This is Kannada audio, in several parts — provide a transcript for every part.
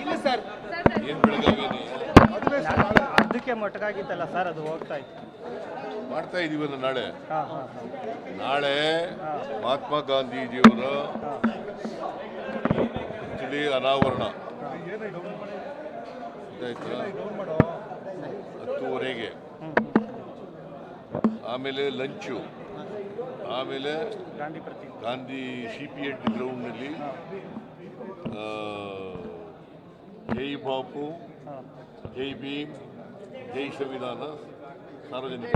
ಇಲ್ಲಿ ಸರ್. ಏನು ಬೆಳಗಾವಿನೇ ಅರ್ಧಕ್ಕೆ ಮೊಟಕಾಗಿತ್ತಲ್ಲ ಸರ್ ಅದು ಹೋಗ್ತಾ ಇತ್ತು. ಮಾಡ್ತಾ ಇದೀವಲ್ಲ ನಾಳೆ? ಹಾಂ ಹಾಂ ಹಾಂ. ನಾಳೆ ಮಹಾತ್ಮ ಗಾಂಧೀಜಿಯವರ ಪುತ್ಥಳಿ ಅನಾವರಣ. ಹತ್ತುವರೆಗೆ. ಆಮೇಲೆ ಲಂಚು. ಆಮೇಲೆ ಗಾಂಧಿ ಸಿ ಪಿ ಎಡ್ ಗ್ರೌಂಡ್ನಲ್ಲಿ ಜೈ ಬಾಪು ಜೈ ಭೀಮ್ ಜೈ ಸಂವಿಧಾನ ಸಾರ್ವಜನಿಕ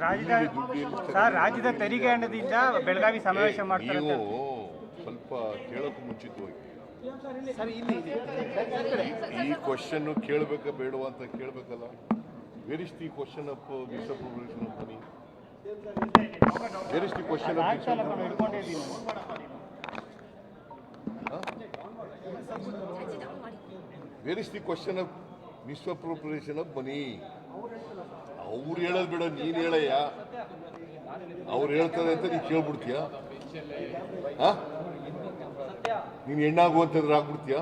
ರಾಜ್ಯದ ಸರ್ ರಾಜ್ಯದ ತೆರಿಗೆ ಹಣದಿಂದ ಬೆಳಗಾವಿ ಸಮಾವೇಶ ಮಾಡ್ತಾರೆ ನೀವು ಸ್ವಲ್ಪ ಕೇಳೋಕೆ ಮುಂಚಿತವಾಗಿ ಈ ಕ್ವಶನ್ ಕೇಳಬೇಕಾ ಬೇಡವಾ ಅಂತ ಕೇಳಬೇಕಲ್ಲ? Where is the question of misappropriation of money where is the question of where is the question of misappropriation of money ಅವ್ರು ಹೇಳೋದು ಬೇಡ ನೀನು ಹೇಳಯ್ಯ. ಅವ್ರು ಹೇಳ್ತಾರೆ ಅಂತ ನೀನು ಕೇಳ್ಬಿಡ್ತೀಯ? ಹಾ ನೀನು ಹೆಣ್ಣಾಗು ಅಂತಂದ್ರೆ ಆಗ್ಬಿಡ್ತೀಯ?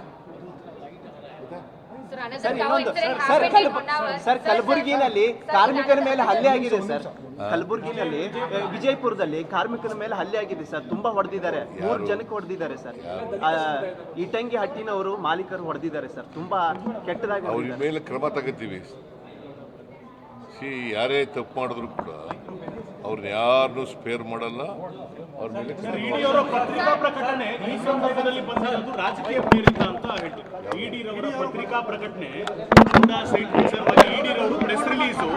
ಸರ್ ಇನ್ನೊಂದು ಸರ್ ಕಲಬು- ಸರ್ ಕಲಬುರಗಿನಲ್ಲಿ ಕಾರ್ಮಿಕರ ಮೇಲೆ ಹಲ್ಲೆ ಆಗಿದೆ ಸರ್. ಕಲಬುರಗಿನಲ್ಲಿ ವಿಜಯಪುರದಲ್ಲಿ ಕಾರ್ಮಿಕರ ಮೇಲೆ ಹಲ್ಲೆ ಆಗಿದೆ ಸರ್. ತುಂಬಾ ಹೊಡೆದಿದ್ದಾರೆ. ಮೂರು ಜನಕ್ಕೆ ಹೊಡೆದಿದ್ದಾರೆ ಸರ್. ಇಟಂಗಿ ಹಟ್ಟಿನವರು ಮಾಲೀಕರು ಹೊಡೆದಿದ್ದಾರೆ ಸರ್. ತುಂಬಾ ಕೆಟ್ಟದಾಗಿ ಅವ್ರ ಮೇಲೆ ಕ್ರಮ ತಗೋತೀವಿ. ಸಿ ಯಾರೇ ತಪ್ಪು ಮಾಡಿದ್ರು ಕೂಡ ಅವ್ರನ್ನ ಯಾರನ್ನೂ ಸ್ಪೇರ್ ಮಾಡಲ್ಲ. ಅವ್ರ ಮೇಲೆ ಪತ್ರಿಕಾ ಪ್ರಕಟಣೆ ಈ ಸಂದರ್ಭದಲ್ಲಿ ಬಂದಿರೋದು ರಾಜಕೀಯ ಪ್ರೇರಿತ ಅಂತ ಹೇಳ್ತೀವಿ. ಇಡಿರವರ ಪತ್ರಿಕಾ ಪ್ರಕಟಣೆ ಕೂಡ ಸೈಟ್ ವಿಚಾರವಾಗಿ ಇಡಿರವರು ಪ್ರೆಸ್ ರಿಲೀಸು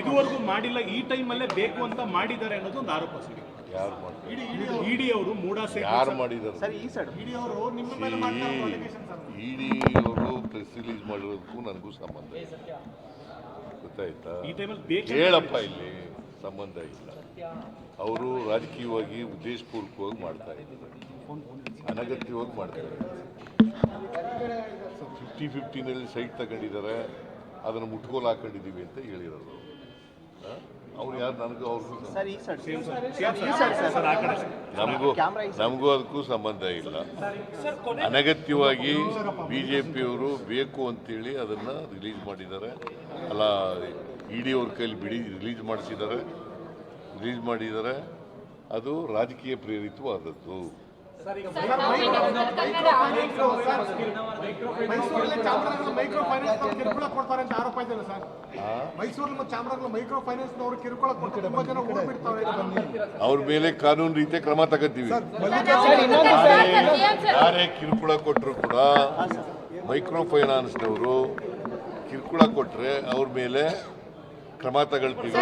ಇದುವರೆಗೂ ಮಾಡಿಲ್ಲ ಈ ಟೈಮಲ್ಲೇ ಬೇಕು ಅಂತ ಮಾಡಿದ್ದಾರೆ ಅನ್ನೋದು ಒಂದು ಆರೋಪ ಯಾರು ಇಡಿ ಅವರು ಮೂಡಾ ಯಾರು ಮಾಡಿದ್ದಾರೆ? ಸರ್ ಈ ಸೈಡ್. ಅವರು ನಿಮ್ಮ ಮೇಲೆ ಮಾಡ್ತಾ ಇರೋ ಸರ್. ಇಡಿ ಅವರು ಪ್ರೆಸ್ ರಿಲೀಸ್ ಮಾಡಿರೋದಕ್ಕೂ ನನಗೂ ಸಂಬಂಧ ಗೊತ್ತಾಯ್ತಾ? ಈ ಟೈಮಲ್ಲಿ ಬೇಕು ಹೇಳಪ್ಪ ಇಲ್ಲಿ. ಸಂಬಂಧ ಇಲ್ಲ. ಅವರು ರಾಜಕೀಯವಾಗಿ ಉದ್ದೇಶಪೂರ್ವಕವಾಗಿ ಮಾಡ್ತಾ ಇದ್ದಾರೆ. ಅನಗತ್ಯವಾಗಿ ಮಾಡ್ತಾರೆ ಫಿಫ್ಟಿ ಫಿಫ್ಟಿನಲ್ಲಿ ಸೈಟ್ ತಗೊಂಡಿದ್ದಾರೆ. ಅದನ್ನು ಮುಟ್ಕೋಲು ಹಾಕೊಂಡಿದ್ದೀವಿ ಅಂತ ಹೇಳಿರೋದು? ಅವ್ರು ಯಾರು? ನನಗೂ ಅವ್ರಿಗೂ ಸಂಬಂಧ ಸರ್ ಈ ಸೈಡ್ ಈ ಸೈಡ್ ಸರ್. ನಮಗೂ ನಮಗೂ ಅದಕ್ಕೂ ಸಂಬಂಧ ಇಲ್ಲ. ಅನಗತ್ಯವಾಗಿ ಬಿ ಜೆ ಪಿಯವರು ಬೇಕು ಅಂತೇಳಿ ಅದನ್ನು ರಿಲೀಸ್ ಮಾಡಿದ್ದಾರೆ. ಅಲ್ಲ ಇ ಡಿ ಅವ್ರ ಕೈಲಿ ಬಿಡಿ ರಿಲೀಸ್ ಮಾಡಿಸಿದ್ದಾರೆ. ರಿಲೀಸ್ ಮಾಡಿದ್ದಾರೆ. ಅದು ರಾಜಕೀಯ ಪ್ರೇರಿತವಾದದ್ದು. ಮೈಸೂರಲ್ಲಿ ಚಾಮರಾಜನಗರ ಮೈಕ್ರೋ ಫೈನಾನ್ಸ್ ಕಿರುಕುಳ ಕೊಡ್ತಾರೆ ಅಂತ ಆರೋಪ ಇದೆ ಸರ್. ಆ? ಮೈಸೂರಲ್ಲಿ ಮೈಕ್ರೋ ಫೈನಾನ್ಸ್ ನವರು ಕಿರುಕುಳ ಕೊಟ್ಟು ತುಂಬಾ ಜನ ಓಡ್ಬಿಡ್ತಾರೆ. ಅವ್ರ ಮೇಲೆ ಕಾನೂನು ರೀತಿಯ ಕ್ರಮ ತಗೋತೀವಿ. ಯಾರೇ ಕಿರುಕುಳ ಕೊಟ್ಟರು ಕೂಡ ಮೈಕ್ರೋ ಫೈನಾನ್ಸ್ನವರು ಕಿರುಕುಳ ಕೊಟ್ಟರೆ ಅವ್ರ ಮೇಲೆ ಕ್ರಮ ತಗೊಳ್ತೀವಿ